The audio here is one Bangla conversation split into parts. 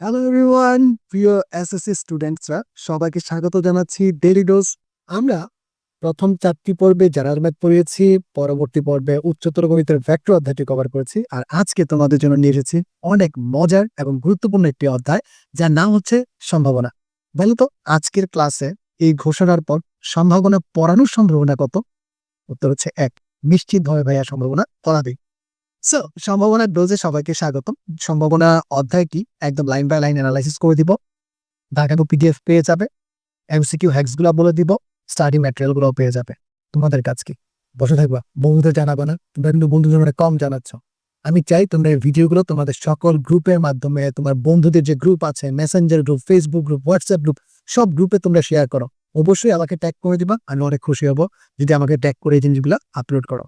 হ্যালো এভরিওয়ান প্রিয় এসএসসি স্টুডেন্টসরা সবাইকে স্বাগত জানাচ্ছি ডেলি ডোজ আমরা প্রথম চারটি পর্বে জারার ম্যাথ পড়িয়েছি, পরবর্তী পর্বে উচ্চতর গণিতের ভেক্টর অধ্যায়টি কভার করেছি। আর আজকে তোমাদের জন্য নিয়ে এসেছি অনেক মজার এবং গুরুত্বপূর্ণ একটি অধ্যায়, যার নাম হচ্ছে সম্ভাবনা। বলতো আজকের ক্লাসে এই ঘোষণার পর সম্ভাবনা পড়ানোর সম্ভাবনা কত? উত্তর হচ্ছে এক। নিশ্চিতভাবে ভাইয়া সম্ভাবনা পড়াবে। সো সম্ভাবনা ডোজে সবাইকে স্বাগতম। সম্ভাবনা অধ্যায়টি একদম লাইন বাই লাইন অ্যানালাইসিস করে দিব। ঢাকাকে পিডিএফ পেয়ে যাবে। এমসিকিউ হ্যাক্সগুলো বলে দিব। স্টাডি ম্যাটেরিয়ালগুলো পেয়ে যাবে। তোমাদের কাজ কি? বসে থাকবা। বন্ধুদের জানাবে না। তোমরা কিন্তু বন্ধুদের মানে কম জানাচ্ছ। আমি চাই তোমরা এই ভিডিওগুলো তোমাদের সকল গ্রুপের মাধ্যমে, তোমার বন্ধুদের যে গ্রুপ আছে messenger group Facebook group WhatsApp group সব গ্রুপে তোমরা শেয়ার করো। অবশ্যই আমাকে ট্যাগ করে দিবা। আমি অনেক খুশি হব যদি আমাকে ট্যাগ করে এই জিনিসগুলো আপলোড করো।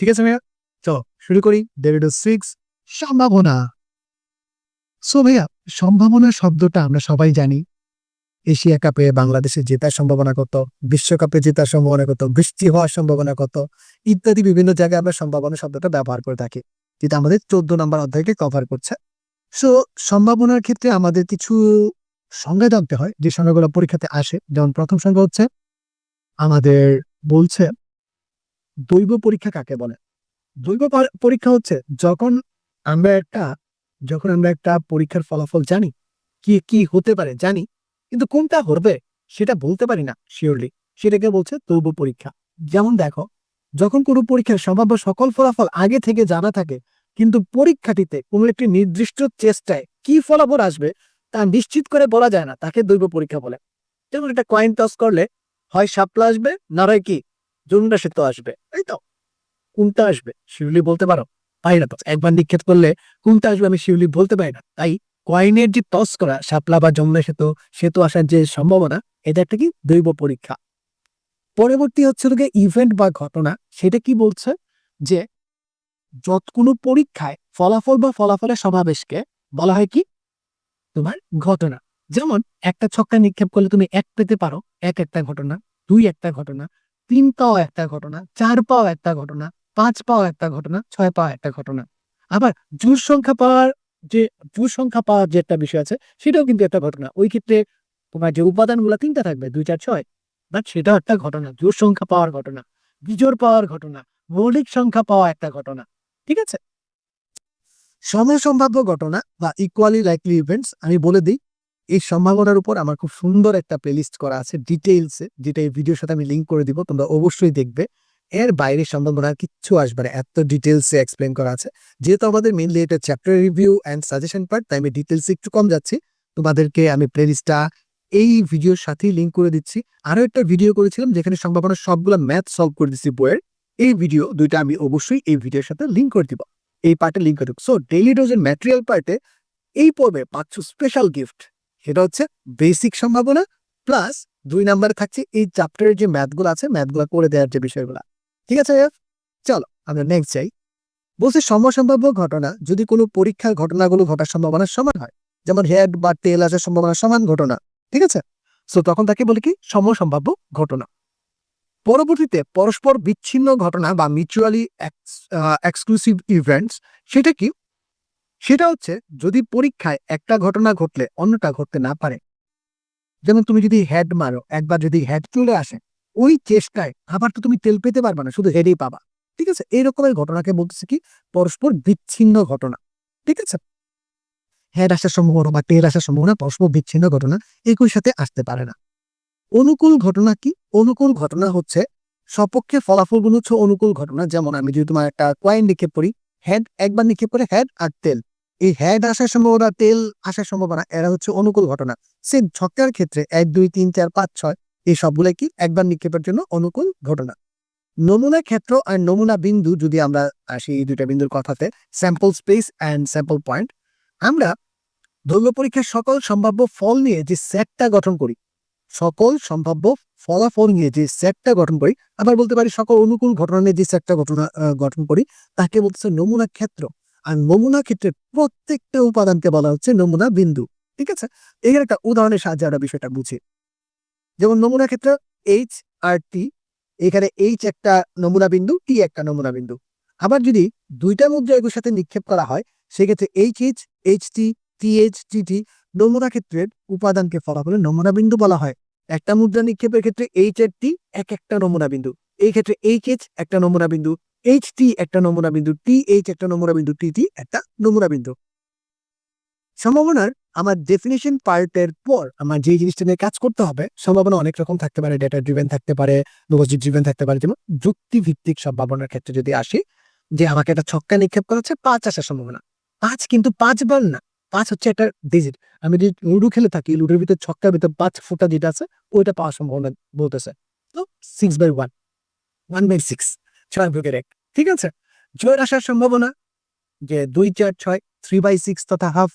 ঠিক আছে ভাইয়া? চলো, শুরু করি। ডেভিডো সিক্স সম্ভাবনা। সো ভাইয়া সম্ভাবনা শব্দটা আমরা সবাই জানি। এশিয়া কাপে বাংলাদেশে জেতার সম্ভাবনা কত? বিশ্বকাপে জেতার সম্ভাবনা কত? বৃষ্টি হওয়ার সম্ভাবনা কত? ইত্যাদি বিভিন্ন জায়গায় আমরা সম্ভাবনা শব্দটা ব্যবহার করে থাকি। যেটা আমাদের চোদ্দ নম্বর অধ্যায়কে কভার করছে। সো সম্ভাবনার ক্ষেত্রে আমাদের কিছু সংজ্ঞা জানতে হয়। যে সংজ্ঞাগুলো পরীক্ষাতে আসে। যেমন প্রথম সংজ্ঞা হচ্ছে, আমাদের বলছে, দৈব পরীক্ষা কাকে বলে? দৈব পরীক্ষা হচ্ছে যখন আমরা একটা, যখন আমরা একটা পরীক্ষার ফলাফল জানি, কি কি হতে পারে জানি, কিন্তু কোনটা হবে সেটা বলতে পারি না শিওরলি সেটাকে বলছে দৈব পরীক্ষা। যেমন দেখো, যখন কোনো পরীক্ষার সম্ভাব্য সকল ফলাফল আগে থেকে জানা থাকে, কিন্তু পরীক্ষাটিতে কোনো একটি নির্দিষ্ট চেষ্টায় কি ফলাফল আসবে তা নিশ্চিত করে বলা যায় না, তাকে দৈব পরীক্ষা বলে। যেমন একটা কয়েন টস করলে, হয় সাপলা আসবে না হয় কি জুনরা সেতু আসবে, তাই তো? কোনটা আসবে? শিউলি বলতে পারো? পাই না তো একবার নিক্ষেপ করলে কোনটা আসবে আমি শিউলি বলতে পারি না। তাই কয়েনের যে টস করা, শাপলা বা যমুনা সেতু সেতু আসার যে সম্ভাবনা, এটা একটা কি? দৈব পরীক্ষা। পরবর্তী হচ্ছে লোকে ইভেন্ট বা ঘটনা। সেটা কি বলছে? যে যত কোনো পরীক্ষায় ফলাফল বা ফলাফলের সমাবেশকে বলা হয় কি? তোমার ঘটনা। যেমন একটা ছক্কা নিক্ষেপ করলে তুমি এক পেতে পারো, এক একটা ঘটনা, দুই একটা ঘটনা, তিন পাও একটা ঘটনা, চার পাও একটা ঘটনা পাঁচ পাও একটা ঘটনা, ছয় পাও একটা ঘটনা। আবার জোর সংখ্যা পাওয়ার যে, জোর সংখ্যা পাওয়ার যে একটা বিষয় আছে, সেটাও কিন্তু একটা ঘটনা। ওই ক্ষেত্রে তোমার যে উপাদানগুলো তিনটা থাকবে, দুই, চার, ছয় বাট সেটাও একটা ঘটনা, জোর সংখ্যা পাওয়ার ঘটনা বিজোর পাওয়ার ঘটনা, মৌলিক সংখ্যা পাওয়া একটা ঘটনা, ঠিক আছে? সময় সম্ভাব্য ঘটনা বা ইকুয়ালি লাইকলি ইভেন্টস আমি বলে দিই, এই সম্ভাবনার উপর আমার খুব সুন্দর একটা প্লেলিস্ট করা আছে ডিটেইলসে যেটা এই ভিডিওর সাথে আমি লিঙ্ক করে দিব, তোমরা অবশ্যই দেখবে। এর বাইরে সম্ভাবনা কিচ্ছু আসবে না। এত ডিটেলসে এক্সপ্লেন করা আছে। যেহেতু আমাদের মেনলি এটা chapter review and suggestion part তাই আমি ডিটেলসে একটু কম যাচ্ছি। তোমাদেরকে আমি প্লেলিস্টটা এই ভিডিওর সাথেই লিঙ্ক করে দিচ্ছি। আরও একটা ভিডিও করেছিলাম যেখানে সম্ভাবনা সবগুলো ম্যাথ সলভ করে দিচ্ছি বইয়ের। এই ভিডিও দুইটা আমি অবশ্যই এই ভিডিওর সাথে লিঙ্ক করে দিব। এই পার্টে লিঙ্ক করে দিব। সো ডেইলি ডোজের ম্যাটেরিয়াল পার্টে এই পর্বে পাচ্ছ স্পেশাল গিফট সেটা হচ্ছে বেসিক সম্ভাবনা প্লাস দুই নাম্বারে থাকছে এই চ্যাপ্টারের যে ম্যাথগুলো আছে ম্যাথগুলো করে দেওয়ার যে বিষয়গুলো। ঠিক আছে চলো, আমরা নেক্সট যাই। বলছে সমসম্ভাব্য ঘটনা, যদি কোনো পরীক্ষার ঘটনাগুলো ঘটার সম্ভাবনা সমান হয়, যেমন হেড বা তেল আসার সম্ভাবনা সমান ঘটনা, ঠিক আছে? সো তখন তাকে বলে কি? সমসম্ভাব্য ঘটনা। পরবর্তীতে পরস্পর বিচ্ছিন্ন ঘটনা বা মিউচুয়ালি এক্সক্লুসিভ ইভেন্টস সেটা কি? সেটা হচ্ছে যদি পরীক্ষায় একটা ঘটনা ঘটলে অন্যটা ঘটতে না পারে। যেমন তুমি যদি হেড মারো, একবার যদি হেড চলে আসে ওই চেষ্টায় আবার তো তুমি তেল পেতে পারবে না, শুধু হেডেই পাবা। ঠিক আছে? এই রকমের ঘটনাকে বলতেছে কি? পরস্পর বিচ্ছিন্ন ঘটনা। ঠিক আছে? হেড আসার সম্ভাবনা বা টেল আসার সম্ভাবনা পরস্পর বিচ্ছিন্ন ঘটনা একই সাথে আসতে পারে না। অনুকূল ঘটনা কি? অনুকূল ঘটনা হচ্ছে সপক্ষে ফলাফলগুলো হচ্ছে অনুকূল ঘটনা। যেমন আমি যদি তোমার একটা কয়েন নিক্ষেপ করি হেড একবার নিক্ষেপ করে হেড আর তেল এই হেড আসার সম্ভাবনা তেল আসার সম্ভাবনা, এরা হচ্ছে অনুকূল ঘটনা। সেম ছক্কার ক্ষেত্রে এক, দুই, তিন, চার, পাঁচ, ছয় এই সবগুলো কি? একবার নিক্ষেপের জন্য অনুকূল ঘটনা। নমুনা ক্ষেত্র আর নমুনা বিন্দু যদি আমরা আসি এই দুইটা বিন্দুর কথাতে sample space and sample point আমরা দৈর্ঘ্য পরীক্ষার সকল সম্ভাব্য ফল নিয়ে যে সেটটা গঠন করি, সকল সম্ভাব্য ফলাফল নিয়ে যে সেটটা গঠন করি, আবার বলতে পারি সকল অনুকূল ঘটনা নিয়ে যে সেটটা ঘটনা গঠন করি, তাকে বলতেছে নমুনা ক্ষেত্র। আর নমুনা ক্ষেত্রের প্রত্যেকটা উপাদানকে বলা হচ্ছে নমুনা বিন্দু। ঠিক আছে? এখানে একটা উদাহরণের সাহায্যে আমরা বিষয়টা বুঝি। যেমন নমুনা ক্ষেত্র এইচ আর টি এখানে এইচ একটা নমুনা বিন্দু টি একটা নমুনা বিন্দু। আবার যদি দুইটা মুদ্রা এগুলোর সাথে নিক্ষেপ করা হয়, সেক্ষেত্রে H H H T T H T TT নমুনা ক্ষেত্রের উপাদানকে ফলাফলের নমুনা বিন্দু বলা হয়। একটা মুদ্রা নিক্ষেপের ক্ষেত্রে এইচ এর টি এক একটা নমুনা বিন্দু। এই ক্ষেত্রে এইচ এইচ একটা নমুনা বিন্দু এইচ টি একটা নমুনা বিন্দু টি এইচ একটা নমুনা বিন্দু টি টি একটা নমুনা বিন্দু। সম্ভাবনার আমার ডেফিনেশন পার্টের পর আমার যে জিনিসটা নিয়ে কাজ করতে হবে, সম্ভাবনা অনেক রকম থাকতে পারে ডেটা ড্রিভেন থাকতে পারে লজিক ড্রিভেন থাকতে পারে। যেমন যুক্তি ভিত্তিক সম্ভাবনার ক্ষেত্রে যদি আসি, যে আমাকে একটা ছক্কা নিক্ষেপ করা হচ্ছে, পাঁচ আসার সম্ভাবনা। পাঁচ কিন্তু পাঁচবার না, পাঁচ হচ্ছে একটা ডিজিট আমি যদি লুডো খেলে থাকি, লুডোর ভিতরে ছক্কার ভিতরে পাঁচ ফুটা যেটা আছে, ওইটা পাওয়ার সম্ভাবনা বলতেছে। তো six by one one by six ছয় ভাগের এক, ঠিক আছে? জয়ের আসার সম্ভাবনা, যে দুই, চার, ছয় থ্রি বাই সিক্স তথা হাফ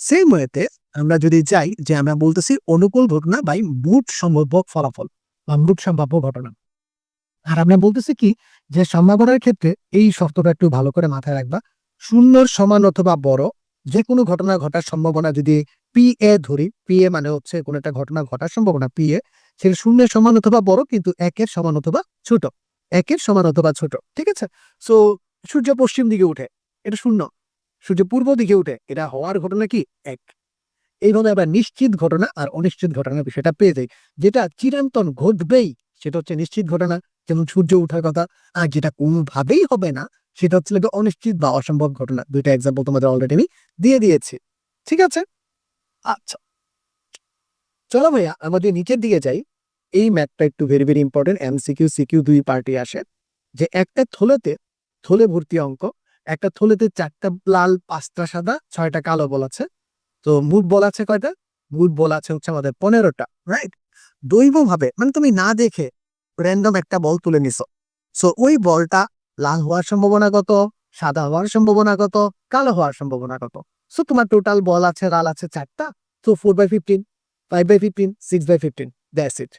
সেম ওয়েতে আমরা যদি যাই যে আমরা বলতেছি অনুকূল ঘটনা বাই মুট সম্ভাব্য ফলাফল বা মুট সম্ভাব্য ঘটনা। আর আমরা বলতেছি কি যে সম্ভাবনার ক্ষেত্রে এই শব্দটা একটু ভালো করে মাথায় রাখবা। শূন্যর সমান অথবা বড় যে কোনো ঘটনা ঘটার সম্ভাবনা যদি পি এ ধরি পি এ মানে হচ্ছে কোনো একটা ঘটনা ঘটার সম্ভাবনা পি এ সেটা শূন্যের সমান অথবা বড় কিন্তু একের সমান অথবা ছোট। একের সমান অথবা ছোট, ঠিক আছে? সো সূর্য পশ্চিম দিকে উঠে, এটা শূন্য। সূর্য পূর্ব দিকে উঠে এটা হওয়ার ঘটনা কি? এক। এইভাবে আমরা নিশ্চিত ঘটনা আর অনিশ্চিত ঘটনার বিষয়টা পেয়ে যাই যেটা চিরন্তন ঘটবেই, সেটা হচ্ছে নিশ্চিত ঘটনা। যেমন সূর্য উঠার কথা, আর যেটা কোনোভাবেই হবে না, সেটা হচ্ছে অনিশ্চিত বা অসম্ভব ঘটনা। দুইটা এক্সাম্পল তোমাদের অলরেডি আমি দিয়ে দিয়েছি। ঠিক আছে? আচ্ছা। চলো ভাইয়া আমাদের নিচের দিকে যাই, এই ম্যাথটা একটু very very important MCQ CQ দুই পার্টি আসে। যে একটা থলেতে থলে ভর্তি অঙ্ক একটা থলেতে চারটা লাল, পাঁচটা সাদা, ছয়টা কালো বল আছে। তো মুট বল আছে কয়টা? মুট বল আছে হচ্ছে আমাদের পনেরোটা রাইট দৈব ভাবে মানে তুমি না দেখে র্যান্ডম একটা বল তুলে নিছো। সো ওই বলটা লাল হওয়ার সম্ভাবনা কত? সাদা হওয়ার সম্ভাবনা কত? কালো হওয়ার সম্ভাবনা কত? সো তোমার টোটাল বল আছে, লাল আছে চারটা তো four by fifteen five by fifteen six by fifteen that's it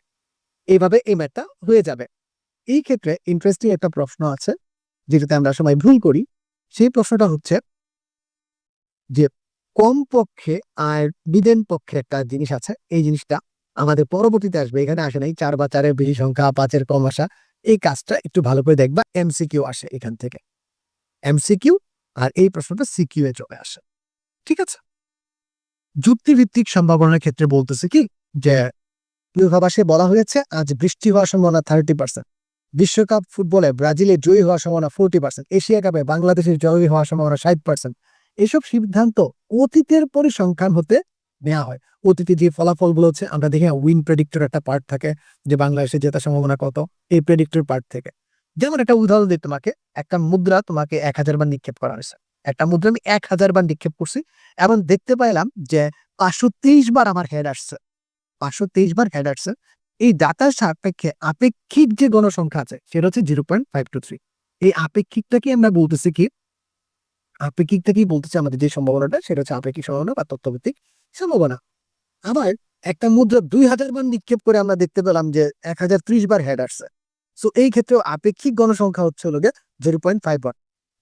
এইভাবে এই ম্যাথটা হয়ে যাবে। এই ক্ষেত্রে ইন্টারেস্টিং একটা প্রশ্ন আছে, যেটাতে আমরা সবাই ভুল করি। সেই প্রশ্নটা হচ্ছে যে কম পক্ষে আর বিদেন পক্ষে একটা জিনিস আছে। এই জিনিসটা আমাদের পরবর্তীতে আসবে। এখানে আসে নাই। চার বা চারের বেশি সংখ্যা, পাঁচের কম আসা। এই কাজটা একটু ভালো করে দেখবা। এমসিকিউ আসে এখান থেকে। এমসিকিউ আর এই প্রশ্নটা সিকিউ এ চলে আসে। ঠিক আছে? যুক্তিভিত্তিক সম্ভাবনার ক্ষেত্রে বলতেছে কি? যে পূর্বাভাসে বলা হয়েছে, আজ বৃষ্টি হওয়ার সম্ভাবনা থার্টি পার্সেন্ট বিশ্বকাপ ফুটবলে ব্রাজিলে জয়ী হওয়ার সম্ভাবনা ফোরটি পার্সেন্ট এশিয়া কাপে বাংলাদেশের জয়ী হওয়ার সম্ভাবনা ষাট পার্সেন্ট এসব সিদ্ধান্ত অতীতের পরিসংখ্যান হতে নেওয়া হয়। অতীতে যে ফলাফলগুলো হচ্ছে, আমরা দেখি উইন প্রেডিক্টর একটা পার্ট থাকে যে বাংলাদেশে জেতার সম্ভাবনা কত, এই প্রেডিক্টর পার্ট থেকে। যেমন একটা উদাহরণ দিই তোমাকে, একটা মুদ্রা তোমাকে এক হাজার বার নিক্ষেপ করা হয়েছে। একটা মুদ্রা আমি এক হাজার বার নিক্ষেপ করছি এবং দেখতে পাইলাম যে পাঁচশো তেইশ বার আমার হেড আসছে। পাঁচশো তেইশ বার হেড আসছে এই ডাটার সাপেক্ষে আপেক্ষিক যে গণসংখ্যা আছে, সেটা হচ্ছে zero point five two three এই আপেক্ষিকটাকে আমরা বলতেছি কি? আপেক্ষিকটাকেই বলতেছি আমাদের যে সম্ভাবনাটা, সেটা হচ্ছে আপেক্ষিক সম্ভাবনা বা তত্ত্বভিত্তিক সম্ভাবনা। আবার একটা মুদ্রা দুই হাজার বার নিক্ষেপ করে আমরা দেখতে পেলাম যে এক হাজার ত্রিশ বার হেড আসছে সো এই ক্ষেত্রেও আপেক্ষিক গণসংখ্যা হচ্ছে হলো zero point five one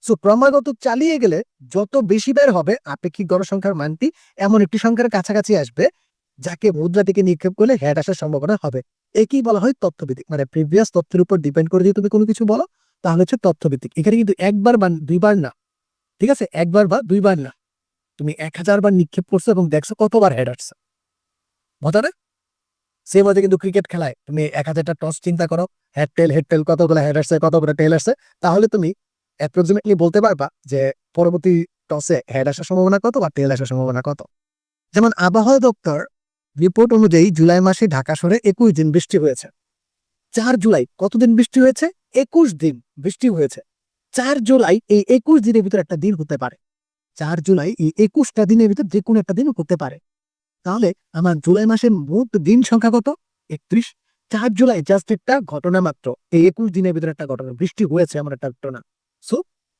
so ক্রমাগত চালিয়ে গেলে যত বেশি বের হবে, আপেক্ষিক গণসংখ্যার মানটি এমন একটি সংখ্যার কাছাকাছি আসবে যাকে মুদ্রা থেকে নিক্ষেপ করলে হেড আসার সম্ভাবনা হবে। একই বলা হয় তথ্যভিত্তিক মানে প্রিভিয়াস তথ্যের উপর ডিপেন্ড করে যদি তুমি কোনো কিছু বলো, তাহলে হচ্ছে তথ্যভিত্তিক এখানে কিন্তু একবার বা দুইবার না। ঠিক আছে? একবার বা দুইবার না। তুমি এক হাজার বার নিক্ষেপ করছ এবং দেখছ কতবার হেড আসছে। মজা না? সেম হচ্ছে কিন্তু ক্রিকেট খেলায়। তুমি এক হাজারটা টস চিন্তা করো হেড টেল হেড টেল কতগুলো হেড আসছে, কতগুলো টেল আসছে। তাহলে তুমি অ্যাপ্রক্সিমেটলি বলতে পারবা যে পরবর্তী টসে হেড আসার সম্ভাবনা কত বা টেল আসার সম্ভাবনা কত। যেমন আবহাওয়া দপ্তর রিপোর্ট অনুযায়ী জুলাই মাসে ঢাকা শহরে একুশ দিন বৃষ্টি হয়েছে। চার জুলাই, কতদিন বৃষ্টি হয়েছে? একুশ দিন বৃষ্টি হয়েছে। চার জুলাই, এই একুশ দিনের ভিতর একটা দিন হতে পারে। চার জুলাই, এই একুশটা দিনের ভিতর যে কোনো একটা দিন হতে পারে। তাহলে আমার জুলাই মাসের মোট দিন সংখ্যা কত? একত্রিশ। চার জুলাই জাস্ট একটা ঘটনা মাত্র। এই একুশ দিনের ভিতরে একটা ঘটনা, বৃষ্টি হয়েছে আমার একটা ঘটনা। সো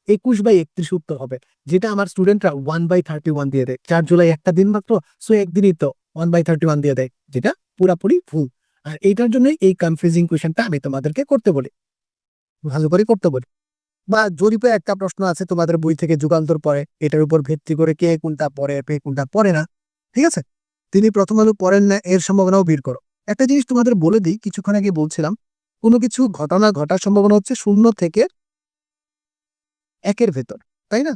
একুশ বাই একত্রিশ উত্তর হবে। যেটা আমার স্টুডেন্টরা ওয়ান বাই থার্টি ওয়ান দিয়ে দেয়। চার জুলাই একটা দিন মাত্র সো একদিনই তো ওয়ান বাই থার্টি ওয়ান দিয়ে দেয়, যেটা পুরাপুরি ভুল। আর এইটার জন্যই এই কনফিউজিং কোয়েশনটা আমি তোমাদেরকে করতে বলি। ভালো করে করতে বলি। বা জরিপে একটা প্রশ্ন আছে, তোমাদের বই থেকে যুগান্তর পরে এটার উপর ভিত্তি করে কে কোনটা পড়ে, কে কোনটা পড়ে না। ঠিক আছে? তিনি প্রথম আলো পড়েন না, এর সম্ভাবনাও ভিড় করো। একটা জিনিস তোমাদের বলে দিই, কিছুক্ষণ আগে বলছিলাম, কোনো কিছু ঘটনা ঘটার সম্ভাবনা হচ্ছে শূন্য থেকে একের ভেতর, তাই না?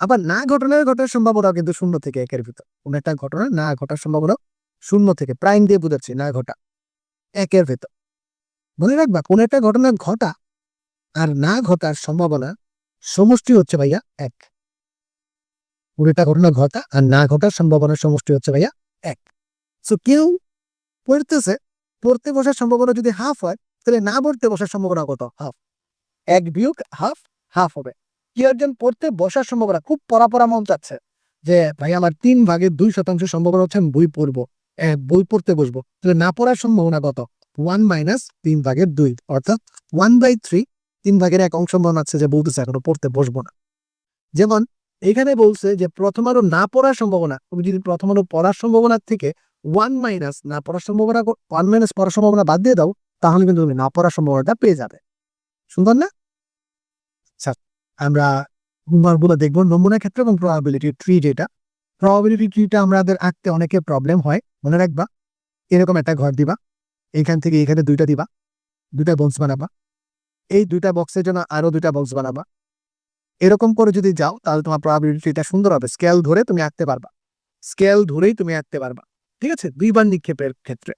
আবার না ঘটনার ঘটার সম্ভাবনা কিন্তু শূন্য থেকে একের ভিতর। কোন একটা ঘটনা না ঘটার সম্ভাবনা শূন্য থেকে, প্রাইম দিয়ে বুঝাচ্ছি, না ঘটা, একের ভেতর। মনে রাখবা, কোন একটা ঘটনা ঘটা আর না ঘটার সম্ভাবনা সমষ্টি হচ্ছে ভাইয়া এক। কোন একটা ঘটনা ঘটা আর না ঘটার সম্ভাবনা সমষ্টি হচ্ছে ভাইয়া এক। সো কেউ পড়তেছে, পড়তে বসার সম্ভাবনা যদি হাফ হয়, তাহলে না পড়তে বসার সম্ভাবনা কত? হাফ এক বিয়োগ হাফ হাফ হবে। কি একজন পড়তে বসার সম্ভাবনা খুব পড়া মন চাচ্ছে যে, ভাই, আমার তিন ভাগের দুই শতাংশ সম্ভাবনা হচ্ছে বই পড়ব বই পড়তে বসবো। তাহলে না পড়ার সম্ভাবনা কত? ওয়ান মাইনাস তিন ভাগের দুই, অর্থাৎ ওয়ান বাই থ্রি তিন ভাগের এক অংশ মনে আছে যে বলতেছে এখনও পড়তে বসবো না। যেমন, এখানে বলছে যে, প্রথম আরও না পড়ার সম্ভাবনা, তুমি যদি প্রথম আরও পড়ার সম্ভাবনার থেকে ওয়ান মাইনাস না পড়ার সম্ভাবনা ওয়ান মাইনাস পড়ার সম্ভাবনা বাদ দিয়ে দাও, তাহলে কিন্তু তুমি না পড়ার সম্ভাবনাটা পেয়ে যাবে। সুন্দর না? আমরা গুলো দেখব নমুনা ক্ষেত্র এবং প্রবাবিলিটি ট্রি যেটা প্রবাবিলিটি ট্রিটা আমাদের আঁকতে অনেকে প্রবলেম হয়, মনে রাখবা। এরকম একটা ঘর দিবা এইখান থেকে এখানে দুইটা দিবা, দুইটা বক্স বানাবা। এই দুইটা বক্সের জন্য আরও দুইটা বক্স বানাবা। এরকম করে যদি যাও, তাহলে তোমার প্রবাবিলিটিটা সুন্দর হবে। স্কেল ধরে তুমি আঁকতে পারবা। স্কেল ধরেই তুমি আঁকতে পারবা। ঠিক আছে? দুইবার নিক্ষেপের ক্ষেত্রে।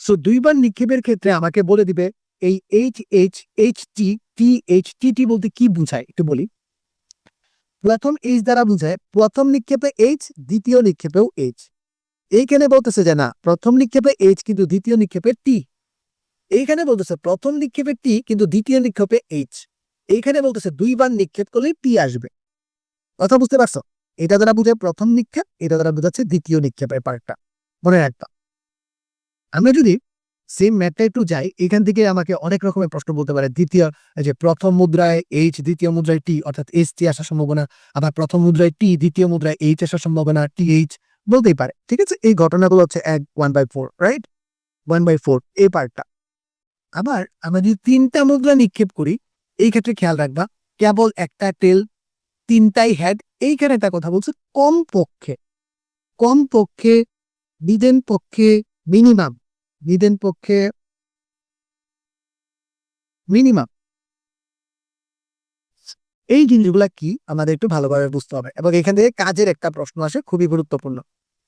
সো দুইবার নিক্ষেপের ক্ষেত্রে আমাকে বলে দিবে এই H H H T T H T T বলতে কি বুঝায়? একটু বলি। প্রথম এইচ দ্বারা বুঝায়, প্রথম নিক্ষেপে এইচ দ্বিতীয় নিক্ষেপেও এইচ এইখানে বলতেছে যে না, প্রথম নিক্ষেপে এইচ কিন্তু দ্বিতীয় নিক্ষেপে টি এইখানে বলতেছে, প্রথম নিক্ষেপে টি কিন্তু দ্বিতীয় নিক্ষেপে এইচ এইখানে বলতেছে, দুইবার নিক্ষেপ করলে টি আসবে। কথা বুঝতে পারছ? এটা দ্বারা বুঝায় প্রথম নিক্ষেপ, এটা দ্বারা বোঝাচ্ছে দ্বিতীয় নিক্ষেপের পার্টটা মনে রাখবা। আমরা যদি সেম ম্যাথটা একটু যাই, এখান থেকে আমাকে অনেক রকমের প্রশ্ন বলতে পারে। দ্বিতীয় যে প্রথম মুদ্রায় এইচ দ্বিতীয় মুদ্রায় টি অর্থাৎ এইচ টি আসার সম্ভাবনা। আবার প্রথম মুদ্রায় টি দ্বিতীয় মুদ্রায় এইচ আসার সম্ভাবনা টি এইচ বলতেই পারে। ঠিক আছে? এই ঘটনাগুলো হচ্ছে এক one by four right one by four এই পার্টটা আবার আমরা যদি তিনটা মুদ্রা নিক্ষেপ করি, এই ক্ষেত্রে খেয়াল রাখবা, কেবল একটা টেল তিনটাই হেড এইখানে একটা কথা বলছে কম পক্ষে কম পক্ষে বিদেন পক্ষে মিনিমাম বিদেন পক্ষে মিনিমাম এই জিনিসগুলা কি? আমাদের একটু ভালোভাবে বুঝতে হবে। এবং এখান থেকে কাজের একটা প্রশ্ন আসে, খুবই গুরুত্বপূর্ণ।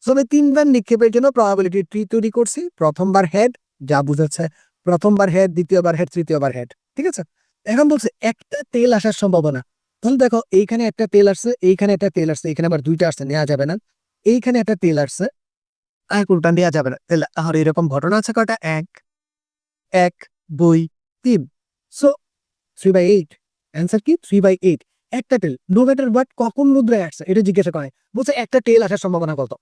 আমি তিনবার নিক্ষেপের জন্য প্রবাবিলিটি ট্রি তৈরি করছি। প্রথমবার হেড যা বুঝাচ্ছে। প্রথমবার হেড দ্বিতীয়বার হেড তৃতীয়বার হেড ঠিক আছে? এখন বলছে, একটা তেল আসার সম্ভাবনা। তাহলে দেখো, এইখানে একটা তেল আসছে, এইখানে একটা তেল আসছে এখানে আবার দুইটা আসছে নেওয়া যাবে না। এইখানে একটা তেল আসছে কোনটা নেওয়া যাবে না। তাহলে আর এরকম ঘটনা আছে কয়টা? এক এক, দুই, তিন। So three by eight answer কি? থ্রি বাই এইট একটা টেল নো ম্যাটার বাট কখন মুদ্রায় আসছে, এটা জিজ্ঞাসা করে বলছে, একটা টেল আসার সম্ভাবনা কত?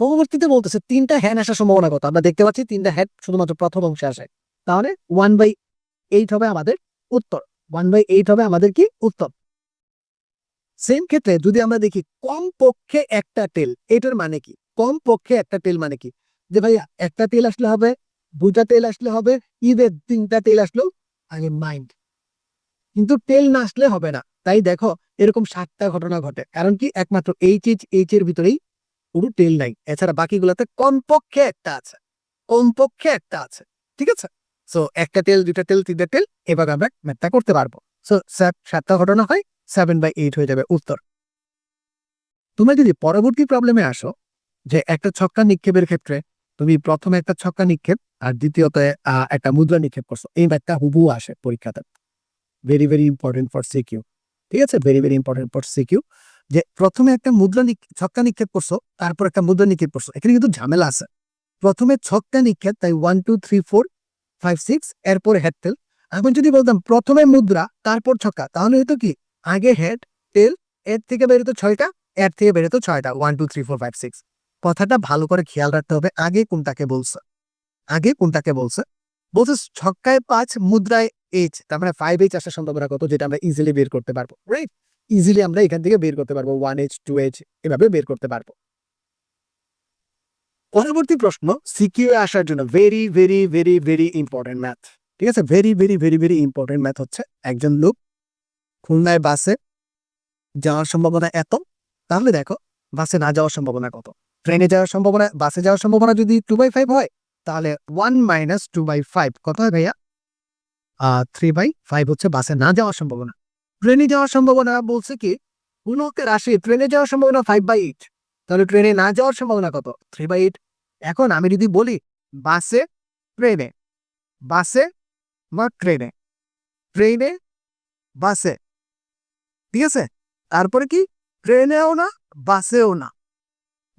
পরবর্তীতে বলতেছে, তিনটা হ্যান আসার সম্ভাবনা কত? আমরা দেখতে পাচ্ছি, তিনটা হ্যাড শুধুমাত্র প্রথম অংশে আসে। তাহলে ওয়ান বাই এইট হবে আমাদের উত্তর। ওয়ান বাই এইট হবে আমাদের কি? উত্তর। সেম ক্ষেত্রে যদি আমরা দেখি কম পক্ষে একটা টেল এটার মানে কি? কম পক্ষে একটা তেল মানে কি? যে ভাইয়া, একটা তেল আসলে হবে দুটা তেল আসলে হবে, ঈদের তিনটা তেল আসলেও আগে মাইন্ড কিন্তু তেল না আসলে হবে না। তাই দেখো, এরকম সাতটা ঘটনা ঘটে। কারণ কি? একমাত্র এইচ এইচ এইচ এর ভিতরেই পুরো তেল নাই। এছাড়া বাকিগুলোতে কমপক্ষে একটা আছে। কমপক্ষে একটা আছে। ঠিক আছে? সো একটা তেল দুটা তেল, তিনটা তেল এবার আমরা ম্যাথটা করতে পারব। সো সাতটা ঘটনা হয় সেভেন বাই এইট হয়ে যাবে উত্তর। তোমরা যদি পরবর্তী প্রবলেমে আসো যে একটা ছক্কা নিক্ষেপের ক্ষেত্রে তুমি প্রথমে একটা ছক্কা নিক্ষেপ আর দ্বিতীয়ত একটা মুদ্রা নিক্ষেপ করছ। এই ম্যাথটা হুবু আসে পরীক্ষাতে। Very very important for CQ ঠিক আছে? Very very important for CQ যে প্রথমে একটা মুদ্রা ছক্কা নিক্ষেপ করছ, তারপর একটা মুদ্রা নিক্ষেপ করছ। এখানে কিন্তু ঝামেলা আছে। প্রথমে ছক্কা নিক্ষেপ, তাই one two three four five six এরপর হেড টেল এখন যদি বলতাম প্রথমে মুদ্রা, তারপর ছক্কা, তাহলে হতো কি? আগে হেড টেল এর থেকে বেরোতো ছয়টা, এর থেকে বেরোতো ছয়টা। One two three four five six কথাটা ভালো করে খেয়াল রাখতে হবে। আগে কোনটাকে বলছে? আগে কোনটাকে বলছে? বলছে ছক্কায় পাঁচ, মুদ্রায় এইচ তার মানে ফাইভ এইচ আসার সম্ভাবনা কত, যেটা আমরা ইজিলি বের করতে পারব রাইট ইজিলি আমরা এখান থেকে বের করতে পারব ওয়ান এইচ টু এইচ এভাবে বের করতে পারব। পরবর্তী প্রশ্ন সিকিউ আসার জন্য very very very very important math ঠিক আছে? Very very very very important math হচ্ছে একজন লোক খুলনায় বাসে যাওয়ার সম্ভাবনা এত। তাহলে দেখো, বাসে না যাওয়ার সম্ভাবনা কত? ট্রেনে যাওয়ার সম্ভাবনা বাসে যাওয়ার সম্ভাবনা যদি টু বাই ফাইভ হয়, তাহলে one minus two by five কত হয় ভাইয়া? থ্রি বাই ফাইভ হচ্ছে বাসে না যাওয়ার সম্ভাবনা। ট্রেনে যাওয়ার সম্ভাবনা বলছে কি গুণকের রাশি ট্রেনে যাওয়ার সম্ভাবনা ফাইভ বাই এইট তাহলে ট্রেনে না যাওয়ার সম্ভাবনা কত? থ্রি বাই এইট এখন আমি যদি বলি বাসে ট্রেনে বাসে বা ট্রেনে ট্রেনে বাসে ঠিক আছে? তারপরে কি? ট্রেনেও না বাসেও না।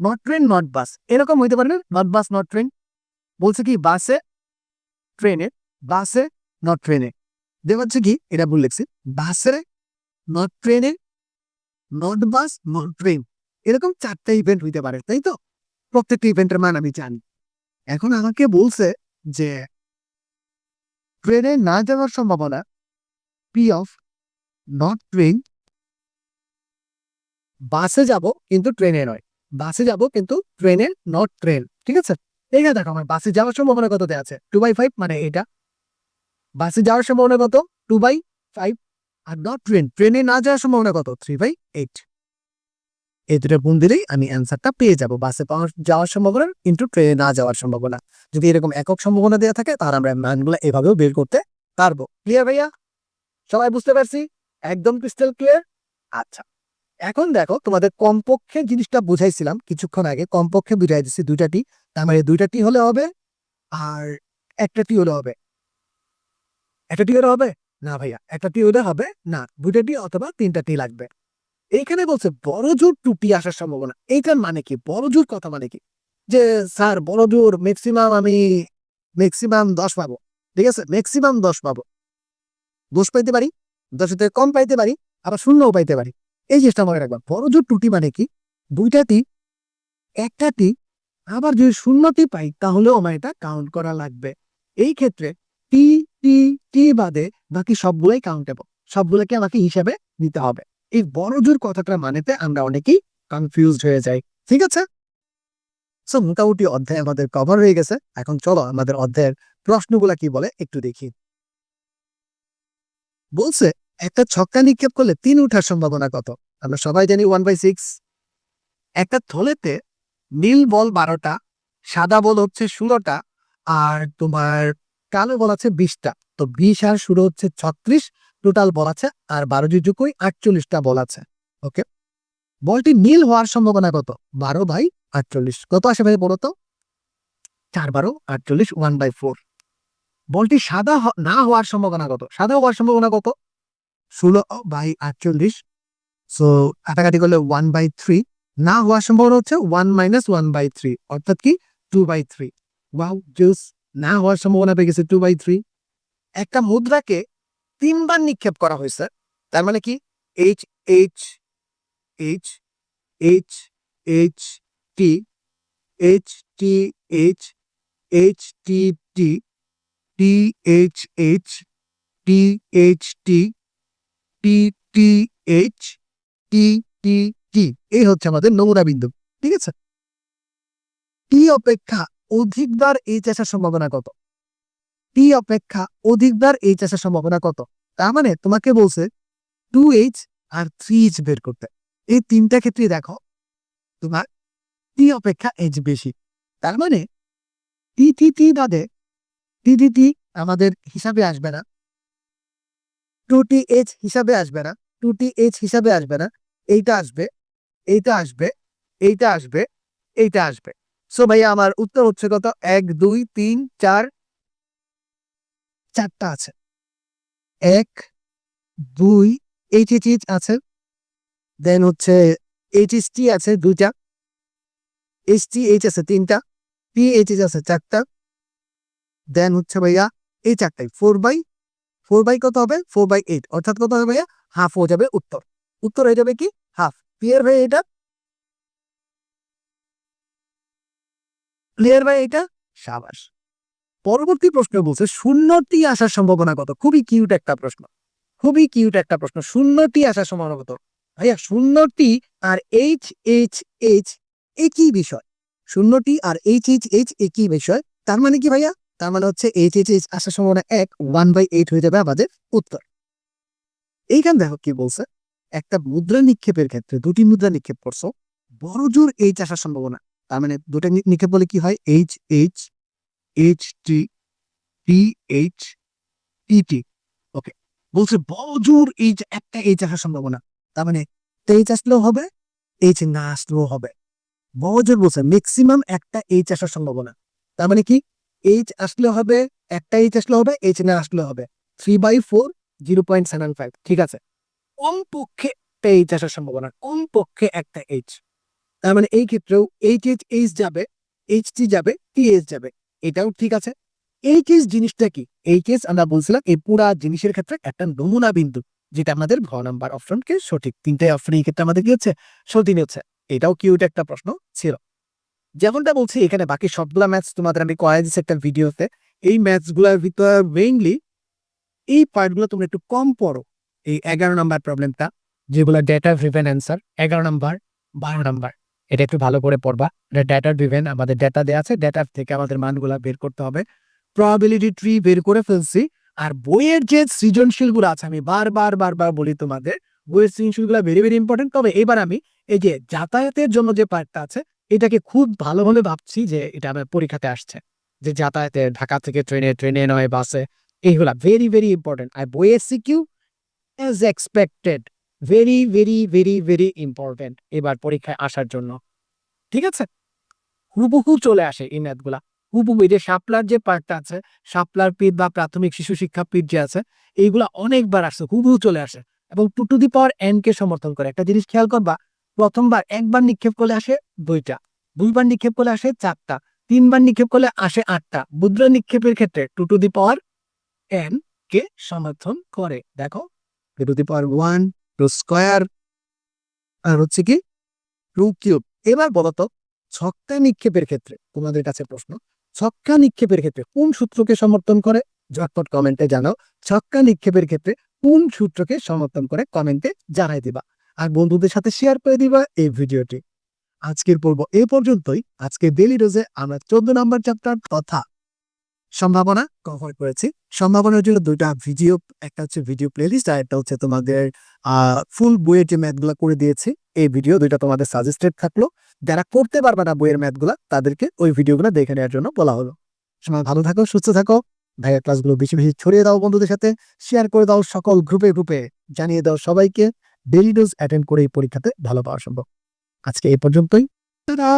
নট ট্রেন নট বাস এরকম হইতে পারে না নট বাস নট ট্রেন বলছে কি বাসে ট্রেনে বাসে নট ট্রেনে দেখাচ্ছে কি, এটা ভুল লিখছি। বাসে নট ট্রেনে নট বাস নট ট্রেন এরকম চারটা ইভেন্ট হইতে পারে, তাই তো? প্রত্যেকটা ইভেন্টের মান আমি জানি। এখন আমাকে বলছে যে ট্রেনে না যাওয়ার সম্ভাবনা পি অফ নট ট্রেন বাসে যাব, কিন্তু ট্রেনে নয়। বাসে যাব কিন্তু ট্রেনে, নট ট্রেন, ঠিক আছে? এইখানে দেখো আমার বাসে যাওয়ার সম্ভাবনা কত দেওয়া আছে? টু বাই ফাইভ মানে এটা বাসে যাওয়ার সম্ভাবনা কত? টু বাই ফাইভ আর নট ট্রেন ট্রেনে না যাওয়ার সম্ভাবনা কত? থ্রি বাই এইট এই দুটো গুণ দিলেই আমি অ্যান্সারটা পেয়ে যাব। বাসে পাওয়ার যাওয়ার সম্ভাবনা কিন্তু ট্রেনে না যাওয়ার সম্ভাবনা। যদি এরকম একক সম্ভাবনা দেওয়া থাকে, তাহলে আমরা মানগুলো এভাবেও বের করতে পারব। ক্লিয়ার ভাইয়া? সবাই বুঝতে পারছি? একদম ক্রিস্টাল ক্লিয়ার আচ্ছা। এখন দেখো, তোমাদের কমপক্ষে জিনিসটা বুঝাইছিলাম কিছুক্ষণ আগে, কমপক্ষে বুঝাই দিচ্ছি দুইটা টি। তার মানে দুইটা টি হলে হবে আর একটা টি হলে হবে। একটা টি হলে হবে? না ভাইয়া, একটা টি হলে হবে না, দুইটা টি অথবা তিনটা টি লাগবে। এইখানে বলছে বড় জোর টুটি আসার সম্ভাবনা। এইটার মানে কি? বড় জোর কথা মানে কি? যে, স্যার, বড় জোর ম্যাক্সিমাম আমি ম্যাক্সিমাম দশ পাবো। ঠিক আছে? ম্যাক্সিমাম দশ পাবো। দোষ পাইতে পারি দশ কম পাইতে পারি, আবার শূন্যও পাইতে পারি। এই জিনিসটা মনে রাখবা, বড় জোর টুটি মানে কি? দুইটা টি, একটা টি আবার যদি শূন্যটি পাই তাহলেও আমার এটা কাউন্ট করা লাগবে। এই ক্ষেত্রে টি টি টি বাদে বাকি সবগুলোই কাউন্টেবল সবগুলোকে আমাকে হিসাবে নিতে হবে। এই বড় জোর কথাটা মানেতে আমরা অনেকেই কনফিউজড হয়ে যাই, ঠিক আছে? সো মোটামুটি অধ্যায় আমাদের কভার হয়ে গেছে, এখন চলো আমাদের অধ্যায়ের প্রশ্নগুলা কি বলে একটু দেখি। বলছে একটা ছক্কা নিক্ষেপ করলে তিন উঠার সম্ভাবনা কত? আমরা সবাই জানি ওয়ান বাই সিক্স একটা থলেতে নীল বল বারোটা, সাদা বল হচ্ছে ষোলোটা, আর তোমার কালো বল আছে বিশটা। তো বিশ আর ষোলো হচ্ছে ছত্রিশ টোটাল বল আছে, আর বারো যুযুকই আটচল্লিশটা বল আছে। ওকে? বলটি নীল হওয়ার সম্ভাবনা কত? বারো বাই আটচল্লিশ। কত আসে ভাই বলো তো চার বারো আটচল্লিশ ওয়ান বাই ফোর বলটি সাদা না হওয়ার সম্ভাবনা কত? সাদা হওয়ার সম্ভাবনা কত? ষোলো বাই আটচল্লিশ। সো কাটাকাটি করলে ওয়ান বাই থ্রি না হওয়ার সম্ভাবনা হচ্ছে one minus one by three অর্থাৎ কি? টু বাই থ্রি ওয়াও জুস না হওয়ার সম্ভাবনা পেয়ে গেছে টু বাই থ্রি একটা মুদ্রাকে তিনবার নিক্ষেপ করা হয়েছে। তার মানে কি? H H H H H T H T H H T T T H H T H T T T H T T T এই হচ্ছে আমাদের নমুনা বিন্দু, ঠিক আছে? টি অপেক্ষা অধিকবার এইচ আসার সম্ভাবনা কত? টি অপেক্ষা অধিকবার এইচ আসার সম্ভাবনা কত? তার মানে তোমাকে বলছে টু এইচ আর থ্রি এইচ বের করতে। এই তিনটা ক্ষেত্রে দেখো, তোমার টি অপেক্ষা এইচ বেশি। তার মানে টি টি টি বাদে টি টি টি আমাদের হিসাবে আসবে না। টু টি এইচ হিসাবে আসবে না। টু টি এইচ হিসাবে আসবে না। এইটা আসবে এইটা আসবে এইটা আসবে এইটা আসবে। সো ভাইয়া, আমার উত্তর হচ্ছে কত? এক, দুই, তিন, চার। চারটা আছে। এক, দুই এইচ এইচ এইচ আছে। দেন হচ্ছে এইচ এইচ টি আছে দুইটা। এইচ টি এইচ আছে তিনটা। পি এইচ এইচ আছে চারটা। দেন হচ্ছে ভাইয়া এই চারটাই। ফোর বাই ফোর বাই কত হবে? ফোর বাই এইট অর্থাৎ কত হবে? হাফ হয়ে যাবে উত্তর। উত্তর হয়ে যাবে কি? হাফ ক্লিয়ার ভাই এটা? ক্লিয়ার ভাই এটা? সাবাস। পরবর্তী প্রশ্ন বলছে, শূন্যটি আসার সম্ভাবনা কত? খুবই কিউট একটা প্রশ্ন। খুবই কিউট একটা প্রশ্ন। শূন্যটি আসার সম্ভাবনা কত? ভাইয়া, শূন্যটি আর এইচ এইচ এইচ একই বিষয়। শূন্যটি আর এইচ এইচ এইচ একই বিষয়। তার মানে কি ভাইয়া? তার মানে হচ্ছে এইচ এইচ এইচ আসার সম্ভাবনা এক ওয়ান বাই এইট হয়ে যাবে আমাদের উত্তর। এইখান দেখো কি বলছে? একটা মুদ্রা নিক্ষেপের ক্ষেত্রে দুটি মুদ্রা নিক্ষেপ করছ। বড় জোর এইচ আসার সম্ভাবনা। তার মানে দুটো নিক্ষেপ বলে কি হয়? H H H T T H T T okay বলছে বড় জোর এইচ একটা এইচ আসার সম্ভাবনা। তার মানে এইচ আসলেও হবে এইচ না আসলেও হবে। বজর বলছে ম্যাক্সিমাম একটা এইচ আসার সম্ভাবনা। তার মানে কি? এইচ আসলে হবে, একটা এইচ আসলে হবে এইচ না আসলে হবে। Three by four zero point seven five ঠিক আছে? কম পক্ষে একটা এইচ আসার সম্ভাবনা কম পক্ষে একটা এইচ তার মানে এই ক্ষেত্রেও এইচ এইচ এইচ যাবে এইচ টি যাবে টি এইচ যাবে, এটাও ঠিক আছে। এইচ এইচ জিনিসটা কি? এইচ এইচ আমরা বলছিলাম এই পুরা জিনিসের ক্ষেত্রে একটা নমুনা বিন্দু, যেটা আমাদের ঘ নাম্বার অপশনকে সঠিক তিনটে অপশন এই ক্ষেত্রে আমাদের কি হচ্ছে? সঠিক হচ্ছে। এটাও কিউট একটা প্রশ্ন ছিল। যেমনটা বলছি, এখানে বাকি সবগুলা ম্যাথস তোমাদের আমি করাই দিচ্ছি একটা ভিডিওতে এই ম্যাথসগুলার ভিতর মেইনলি এই পার্টগুলো তোমরা একটু কম পড়ো। এই এগারো নাম্বার প্রবলেমটা যেগুলো ডেটা ড্রিভেন অ্যান্সার এগারো নাম্বার বারো নাম্বার এটা একটু ভালো করে পড়বা। এটা ডেটা ড্রিভেন আমাদের ডেটা দেওয়া আছে ডেটার থেকে আমাদের মানগুলা বের করতে হবে। প্রবাবিলিটি ট্রি বের করে ফেলছি, আর বইয়ের যে সৃজনশীলগুলো আছে, আমি বারবার বারবার বলি তোমাদের, বইয়ের সৃজনশীলগুলো ভেরি ভেরি ইম্পর্টেন্ট তবে এবার আমি এই যে যাতায়াতের জন্য যে পার্টটা আছে এটাকে খুব ভালোভাবে ভাবছি যে এটা আমার পরীক্ষাতে আসছে। যে যাতায়াতে ঢাকা থেকে ট্রেনে ট্রেনে নয়, বাসে, এইগুলা ভেরি ভেরি ইম্পর্টেন্ট আর বইয়ের CQ as expected very very very very important এবার পরীক্ষায় আসার জন্য। ঠিক আছে? হুবহু চলে আসে এই ম্যাথগুলা হুবহু এই যে শাপলার যে পার্টটা আছে, শাপলার পিঠ বা প্রাথমিক শিশু শিক্ষা পিঠ যে আছে, এইগুলা অনেকবার আসছে, হুবহু চলে আসে। এবং two to the power n কে সমর্থন করে। একটা জিনিস খেয়াল করবা প্রথমবার একবার নিক্ষেপ করলে আসে দুইটা, দুইবার নিক্ষেপ করলে আসে চারটা, তিনবার নিক্ষেপ করলে আসে আটটা। মুদ্রা নিক্ষেপের ক্ষেত্রে two to the power n কে সমর্থন করে। দেখো two to the power one two square আর হচ্ছে কি টু কিউব এবার বলতো ছক্কা নিক্ষেপের ক্ষেত্রে, তোমাদের কাছে প্রশ্ন, ছক্কা নিক্ষেপের ক্ষেত্রে কোন সূত্রকে সমর্থন করে? ঝটপট কমেন্টে জানাও, ছক্কা নিক্ষেপের ক্ষেত্রে কোন সূত্রকে সমর্থন করে? কমেন্টে জানাই দিবা। আর বন্ধুদের সাথে শেয়ার করে দিবা এই ভিডিওটি। আজকের পর্ব এ পর্যন্তই। আজকে ডেলি রোজে আমরা চোদ্দ নম্বর চ্যাপ্টার তথা সম্ভাবনা কভার করেছি। সম্ভাবনার জন্য দুইটা ভিডিও একটা হচ্ছে ভিডিও প্লেলিস্ট আর একটা হচ্ছে তোমাদের ফুল বইয়ের যে ম্যাথগুলো করে দিয়েছি, এই ভিডিও দুইটা তোমাদের সাজেস্টেড থাকল। যারা করতে পারবে না বইয়ের ম্যাথগুলা তাদেরকে ওই ভিডিওগুলো দেখে নেওয়ার জন্য বলা হলো। সময় ভালো থাকো, সুস্থ থাকো। ভাইয়ের ক্লাসগুলো বেশি বেশি ছড়িয়ে দাও বন্ধুদের সাথে। শেয়ার করে দাও সকল গ্রুপে গ্রুপে জানিয়ে দাও সবাইকে। ডেলি ডোজ অ্যাটেন্ড করে এই পরীক্ষাতে ভালো পাওয়া সম্ভব। আজকে এই পর্যন্তই। তারা